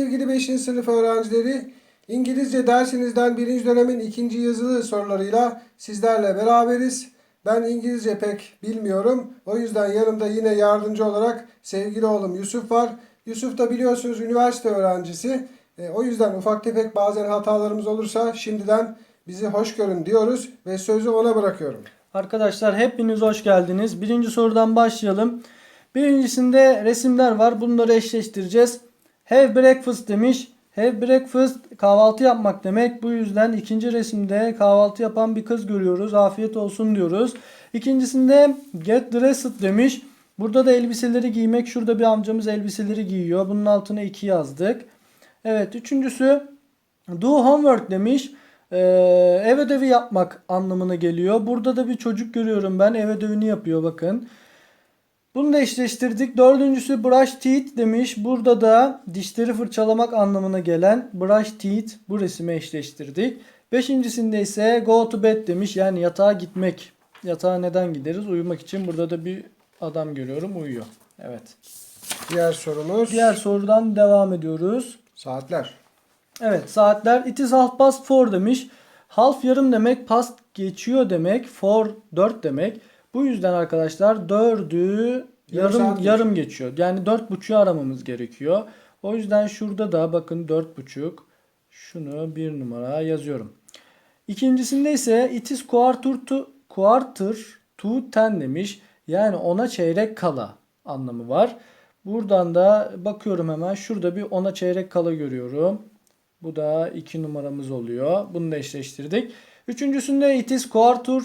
sevgili 5. sınıf öğrencileri. İngilizce dersinizden birinci dönemin ikinci yazılı sorularıyla sizlerle beraberiz. Ben İngilizce pek bilmiyorum. O yüzden yanımda yine yardımcı olarak sevgili oğlum Yusuf var. Yusuf da biliyorsunuz üniversite öğrencisi. E, o yüzden ufak tefek bazen hatalarımız olursa şimdiden bizi hoş görün diyoruz ve sözü ona bırakıyorum. Arkadaşlar hepiniz hoş geldiniz. Birinci sorudan başlayalım. Birincisinde resimler var. Bunları eşleştireceğiz. Have breakfast demiş. Have breakfast kahvaltı yapmak demek. Bu yüzden ikinci resimde kahvaltı yapan bir kız görüyoruz. Afiyet olsun diyoruz. İkincisinde get dressed demiş. Burada da elbiseleri giymek. Şurada bir amcamız elbiseleri giyiyor. Bunun altına 2 yazdık. Evet üçüncüsü do homework demiş. Ee, ev ödevi yapmak anlamına geliyor. Burada da bir çocuk görüyorum ben. Ev ödevini yapıyor bakın. Bunu da eşleştirdik. Dördüncüsü brush teeth demiş. Burada da dişleri fırçalamak anlamına gelen brush teeth bu resmi eşleştirdik. Beşincisinde ise go to bed demiş. Yani yatağa gitmek. Yatağa neden gideriz? Uyumak için. Burada da bir adam görüyorum uyuyor. Evet. Diğer sorumuz Diğer sorudan devam ediyoruz. saatler. Evet saatler it is half past four demiş. Half yarım demek past geçiyor demek. Four dört demek. Bu yüzden arkadaşlar dördü Yarım yarım geçiyor. Yani dört buçuğu aramamız gerekiyor. O yüzden şurada da bakın dört buçuk. Şunu bir numara yazıyorum. İkincisinde ise it is quarter to, quarter to ten demiş. Yani ona çeyrek kala anlamı var. Buradan da bakıyorum hemen. Şurada bir ona çeyrek kala görüyorum. Bu da 2 numaramız oluyor. Bunu da eşleştirdik. Üçüncüsünde it is quarter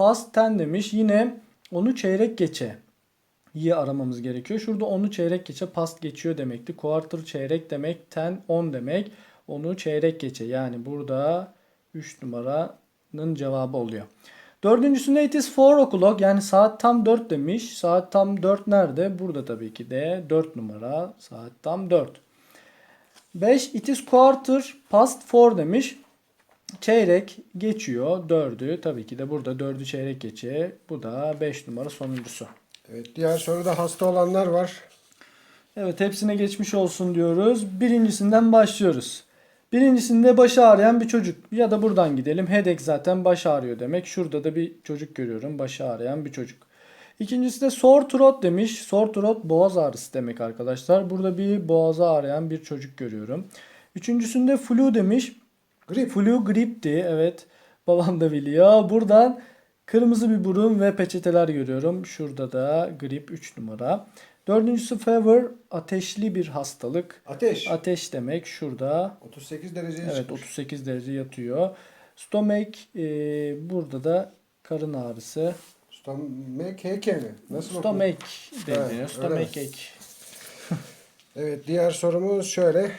past 10 demiş. Yine onu çeyrek geçe iyi aramamız gerekiyor. Şurada onu çeyrek geçe past geçiyor demekti. Quarter çeyrek demek, 10 10 demek. Onu çeyrek geçe. Yani burada 3 numaranın cevabı oluyor. Dördüncüsünde it is 4 o'clock yani saat tam 4 demiş. Saat tam 4 nerede? Burada tabii ki de 4 numara. Saat tam 4. 5 it is quarter past 4 demiş. Çeyrek geçiyor 4'ü. Tabii ki de burada 4'ü çeyrek geçe. Bu da 5 numara sonuncusu. Evet, diğer soruda hasta olanlar var. Evet hepsine geçmiş olsun diyoruz. Birincisinden başlıyoruz. Birincisinde başı ağrıyan bir çocuk. Ya da buradan gidelim. Headache zaten baş ağrıyor demek. Şurada da bir çocuk görüyorum. Başı ağrıyan bir çocuk. İkincisi de sore throat demiş. Sore throat boğaz ağrısı demek arkadaşlar. Burada bir boğazı ağrıyan bir çocuk görüyorum. Üçüncüsünde flu demiş. Grip. Flu gripti evet. Babam da biliyor. Buradan kırmızı bir burun ve peçeteler görüyorum. Şurada da grip 3 numara. Dördüncüsü fever ateşli bir hastalık. Ateş. Ateş demek şurada. 38 dereceye Evet çıkmış. 38 derece yatıyor. Stomach e, burada da karın ağrısı. Stomach heke mi? Nasıl? Stomach deniyor. Evet, Stomach ache. Evet diğer sorumuz şöyle.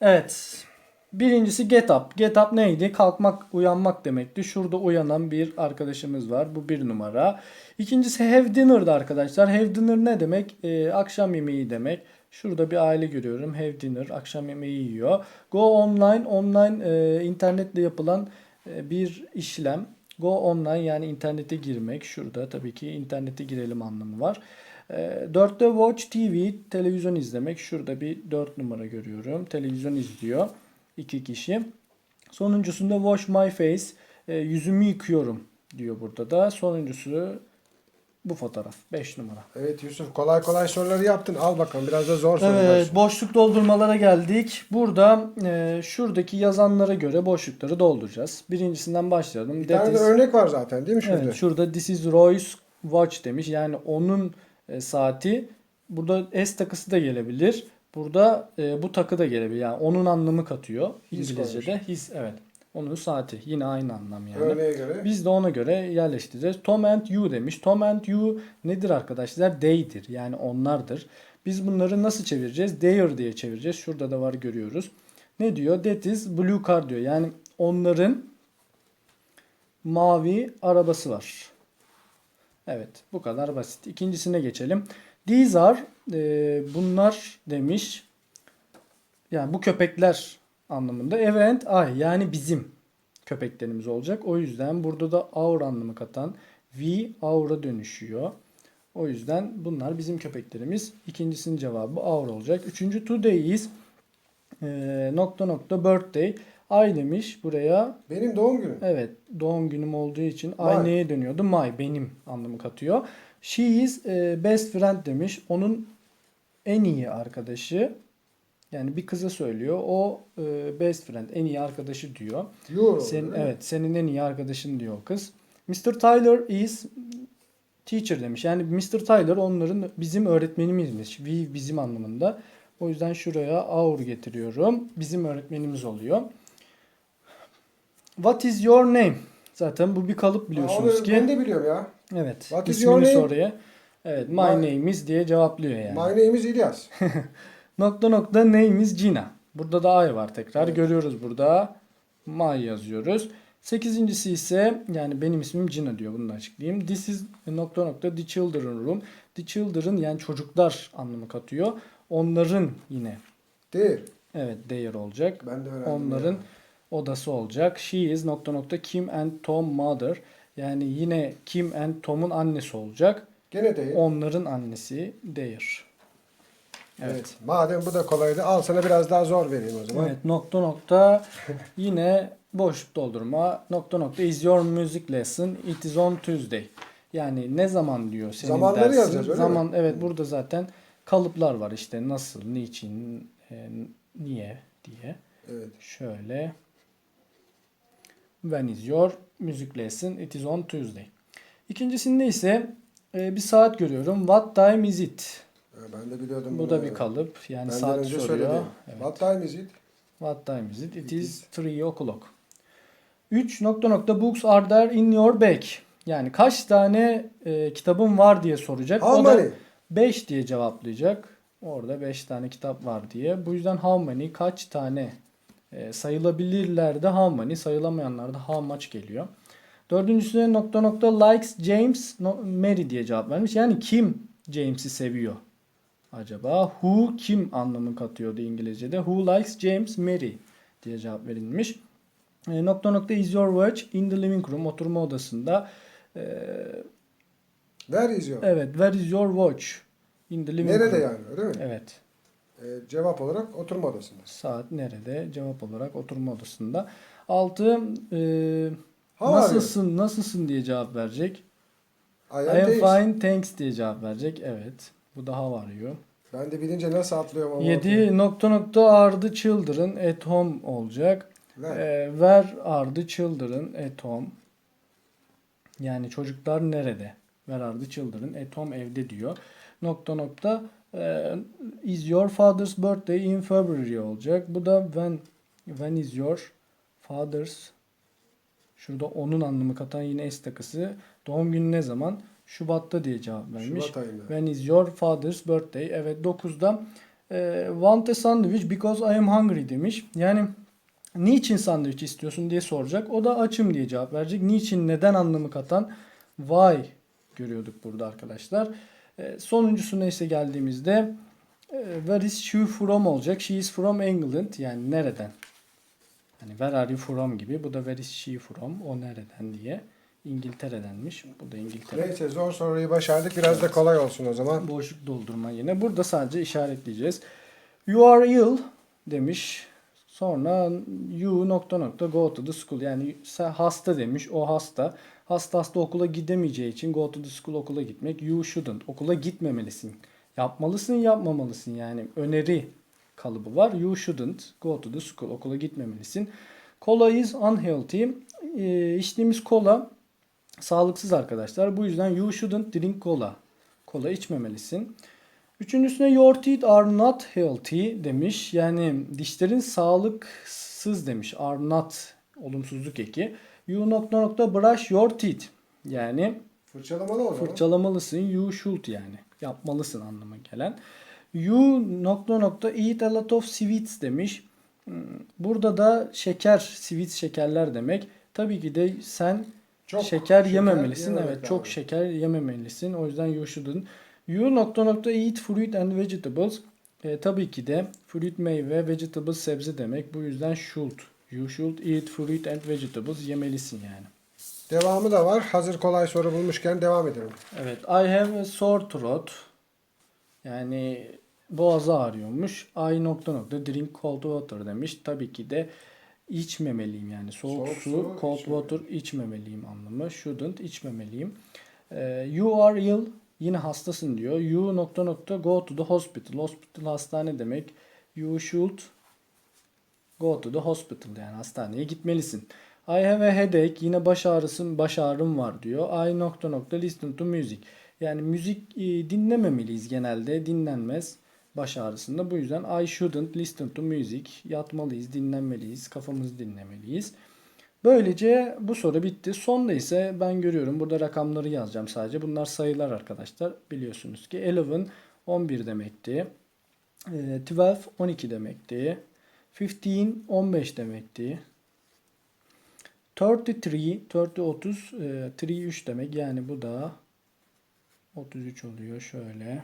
Evet. Birincisi get up. Get up neydi? Kalkmak, uyanmak demekti. Şurada uyanan bir arkadaşımız var. Bu bir numara. İkincisi have dinner'dı arkadaşlar. Have dinner ne demek? Ee, akşam yemeği demek. Şurada bir aile görüyorum. Have dinner. Akşam yemeği yiyor. Go online. Online e, internetle yapılan e, bir işlem. Go online yani internete girmek. Şurada tabii ki internete girelim anlamı var. E, Dörtte watch TV. Televizyon izlemek. Şurada bir dört numara görüyorum. Televizyon izliyor. İki kişi. Sonuncusunda wash my face. E, yüzümü yıkıyorum diyor burada da. Sonuncusu bu fotoğraf. 5 numara. Evet Yusuf kolay kolay soruları yaptın. Al bakalım biraz da zor sorular. Evet, boşluk doldurmalara geldik. Burada e, şuradaki yazanlara göre boşlukları dolduracağız. Birincisinden başlayalım. Bir tane de örnek var zaten değil mi şurada? Evet, şurada this is Roy's watch demiş. Yani onun e, saati. Burada S takısı da gelebilir. Burada e, bu takı da gelebilir. Yani onun anlamı katıyor. İngilizce'de his evet. Onun saati. Yine aynı anlam yani. Göre. Biz de ona göre yerleştireceğiz. Tom and you demiş. Tom and you nedir arkadaşlar? They'dir. Yani onlardır. Biz bunları nasıl çevireceğiz? Their diye çevireceğiz. Şurada da var görüyoruz. Ne diyor? That is blue car diyor. Yani onların mavi arabası var. Evet bu kadar basit. İkincisine geçelim. These are e, bunlar demiş. Yani bu köpekler anlamında. Evet I yani bizim köpeklerimiz olacak. O yüzden burada da our anlamı katan we our'a dönüşüyor. O yüzden bunlar bizim köpeklerimiz. İkincisinin cevabı our olacak. Üçüncü today is e, nokta nokta birthday. Ay demiş buraya. Benim doğum günüm. Evet doğum günüm olduğu için My. ay neye dönüyordu? My benim anlamı katıyor. She is e, best friend demiş. Onun en iyi arkadaşı. Yani bir kıza söylüyor. O e, best friend en iyi arkadaşı diyor. Euro. Senin mi? evet senin en iyi arkadaşın diyor kız. Mr. Tyler is teacher demiş. Yani Mr. Tyler onların bizim öğretmenimizmiş. We bizim anlamında. O yüzden şuraya our getiriyorum. Bizim öğretmenimiz oluyor. What is your name? Zaten bu bir kalıp biliyorsunuz onu ki. Ben de biliyorum ya. Evet. What is your name? soruya. Evet, my, My- name is diye cevaplıyor yani. My name is İlyas. Nokta nokta name is Gina. Burada da I var tekrar. Evet. Görüyoruz burada. My yazıyoruz. Sekizincisi ise yani benim ismim Gina diyor. Bunu da açıklayayım. This is nokta nokta the children room. The children yani çocuklar anlamı katıyor. Onların yine Değil. evet their olacak. Ben de öğrendim. Onların ya. odası olacak. She is nokta nokta Kim and Tom mother. Yani yine Kim and Tom'un annesi olacak. Gene değil. Onların annesi their. Evet. Evet. Madem bu da kolaydı al sana biraz daha zor vereyim o zaman. Evet nokta nokta yine boşluk doldurma nokta nokta is your music lesson it is on Tuesday. Yani ne zaman diyor senin Zamanları dersin. yazacağız, öyle Zaman mi? evet burada zaten kalıplar var işte nasıl, niçin, e, niye diye. Evet. Şöyle when is your music lesson it is on Tuesday. İkincisinde ise e, bir saat görüyorum. What time is it? Ha, Ben de biliyordum. Bu bunu. da bir kalıp. Yani Benden saat önce soruyor. söyledim. Evet. What time is it? What time is it? It is 3 o'clock. 3 nokta nokta books are there in your bag. Yani kaç tane e, kitabın var diye soracak. How o da many? 5 diye cevaplayacak. Orada 5 tane kitap var diye. Bu yüzden how many kaç tane e, sayılabilirler de how many sayılamayanlar da how much geliyor. Dördüncüsüne nokta nokta likes James no, Mary diye cevap vermiş. Yani kim James'i seviyor acaba? Who kim anlamı katıyordu İngilizce'de. Who likes James Mary diye cevap verilmiş. E, nokta nokta is your watch in the living room oturma odasında. E, Where is your? evet where is your watch in the living Nerede room? yani öyle mi? Evet. Ee, cevap olarak oturma odasında. Saat nerede? Cevap olarak oturma odasında. Altı e, How nasılsın nasılsın diye cevap verecek. I am, I am fine thanks diye cevap verecek. Evet. Bu da how are you? Ben de bilince nasıl atlıyorum ama. 7 nokta nokta the children at home olacak. Ver. Ee, are the children at home? Yani çocuklar nerede? Are the children at home evde diyor. Nokta nokta e, is your father's birthday in February olacak. Bu da when when is your father's Şurada onun anlamı katan yine s takısı. Doğum günü ne zaman? Şubat'ta diye cevap vermiş. Şubat ayında. When is your father's birthday? Evet 9'da e, want a sandwich because I am hungry demiş. Yani niçin sandviç istiyorsun diye soracak. O da açım diye cevap verecek. Niçin, neden anlamı katan why görüyorduk burada arkadaşlar. E, sonuncusuna ise geldiğimizde where is she from olacak. She is from England. Yani nereden? Hani where are you from gibi. Bu da where is she from? O nereden diye. İngiltere'denmiş. Bu da İngiltere. Neyse zor soruyu başardık. Biraz da kolay olsun o zaman. Boşluk doldurma yine. Burada sadece işaretleyeceğiz. You are ill demiş. Sonra you nokta nokta go to the school. Yani hasta demiş. O hasta. Hasta hasta okula gidemeyeceği için go to the school okula gitmek. You shouldn't. Okula gitmemelisin. Yapmalısın yapmamalısın. Yani öneri kalıbı var. You shouldn't go to the school. Okula gitmemelisin. Cola is unhealthy. Ee, içtiğimiz kola sağlıksız arkadaşlar. Bu yüzden you shouldn't drink cola. Kola içmemelisin. Üçüncüsüne your teeth are not healthy demiş. Yani dişlerin sağlıksız demiş. Are not olumsuzluk eki. You nokta nokta brush your teeth. Yani Fırçalamalı o zaman. fırçalamalısın. You should yani. Yapmalısın anlamına gelen. You nokta nokta eat a lot of sweets demiş. Hmm, Burada da şeker, sweets şekerler demek. Tabii ki de sen Çok şeker şeker yememelisin. yememek Evet, çok lazım. şeker yememelisin. O yüzden you shouldn't. You nokta nokta eat fruit and vegetables. E, tabii ki de fruit meyve, vegetables sebze demek. Bu yüzden should. You should eat fruit and vegetables. Yemelisin yani. Devamı da var. Hazır kolay soru bulmuşken devam edelim. Evet. I have a sore throat. Yani boğazı ağrıyormuş. I nokta nokta drink cold water demiş. Tabii ki de içmemeliyim yani. Soğuk, Soğuk su, su cold içmemeliyim. water içmemeliyim anlamı. Shouldn't içmemeliyim. Ee, you are ill. Yine hastasın diyor. You nokta nokta go to the hospital. Hospital hastane demek. You should go to the hospital yani hastaneye gitmelisin. I have a headache. Yine baş ağrısın, baş ağrım var diyor. I nokta nokta listen to music. Yani müzik e, dinlememeliyiz genelde. Dinlenmez baş ağrısında. Bu yüzden I shouldn't listen to music. Yatmalıyız, dinlenmeliyiz, kafamızı dinlemeliyiz. Böylece bu soru bitti. Sonda ise ben görüyorum. Burada rakamları yazacağım sadece. Bunlar sayılar arkadaşlar. Biliyorsunuz ki 11 11 demekti. Ee, 12 12 demekti. 15 15 demekti. 33 30 30 e, 3 3 demek. Yani bu da 33 oluyor şöyle.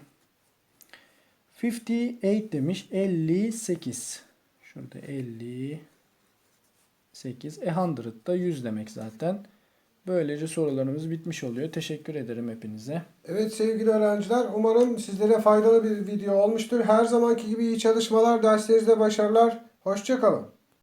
58 demiş. 58. Şurada 58. E 100 da 100 demek zaten. Böylece sorularımız bitmiş oluyor. Teşekkür ederim hepinize. Evet sevgili öğrenciler umarım sizlere faydalı bir video olmuştur. Her zamanki gibi iyi çalışmalar, derslerinizde başarılar. Hoşçakalın.